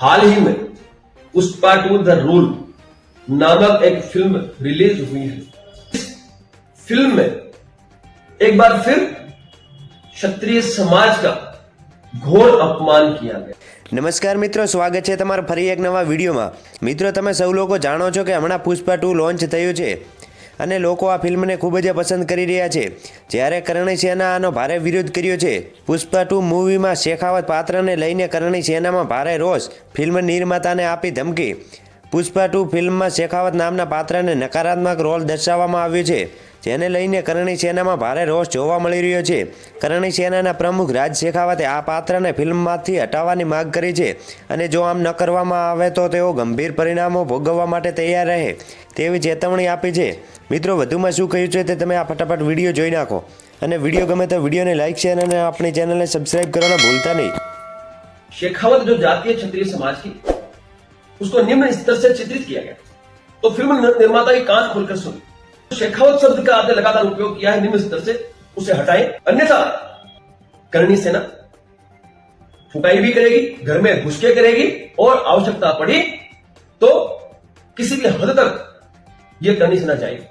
हाल ही में Pushpa to the rule नामक एक फिल्म रिलीज हुई है इस फिल्म में एक बार फिर क्षत्रिय समाज का घोर अपमान किया गया નમસ્કાર મિત્રો સ્વાગત છે તમારું ફરી એક નવા વિડીયોમાં મિત્રો તમે સૌ લોકો જાણો છો કે હમણાં પુષ્પા ટુ લોન્ચ થયું છે અને લોકો આ ફિલ્મને ખૂબ જ પસંદ કરી રહ્યા છે. જ્યારે કરણી સેના આનો ભારે વિરોધ કર્યો છે. પુષ્પા ટુ મૂવીમાં શેખાવત પાત્રને લઈને કરણી સેનામાં ભારે રોષ, ફિલ્મ નિર્માતાને આપી ધમકી. પુષ્પા ટુ ફિલ્મમાં શેખાવત નામના પાત્રને નકારાત્મક રોલ દર્શાવવામાં આવ્યો છે, જેને લઈને કરણી સેનામાં ભારે રોષ જોવા મળી રહ્યો છે. કરણી સેનાના પ્રમુખ રાજ શેખાવતે આ પાત્રને ફિલ્મમાંથી હટાવવાની માંગ કરી છે અને જો આમ ન કરવામાં આવે તો તેઓ ગંભીર પરિણામો ભોગવવા માટે તૈયાર રહે. તેવી ચેતવણી આપી છે મિત્રો વધુમાં શું કહ્યું છે તે તમે આ ફટાફટ વિડીયો જોઈ નાખો અને વિડીયો ગમે તો વિડીયોને લાઇક શેર અને આપણી ચેનલને સબસ્ક્રાઇબ કરવાના ભૂલતા નહીં शेखावत जो जातीय क्षत्रिय समाज की उसको निम्न स्तर से चित्रित किया गया तो फिल्म नि- निर्माता की कान खोलकर सुनी शेखावत शब्द का आपने लगातार उपयोग किया है निम्न स्तर से उसे हटाएं अन्यथा करणी सेना फुकाई भी करेगी घर में घुस के करेगी और आवश्यकता पड़ी तो किसी भी हद तक ये करणी सेना जाएगी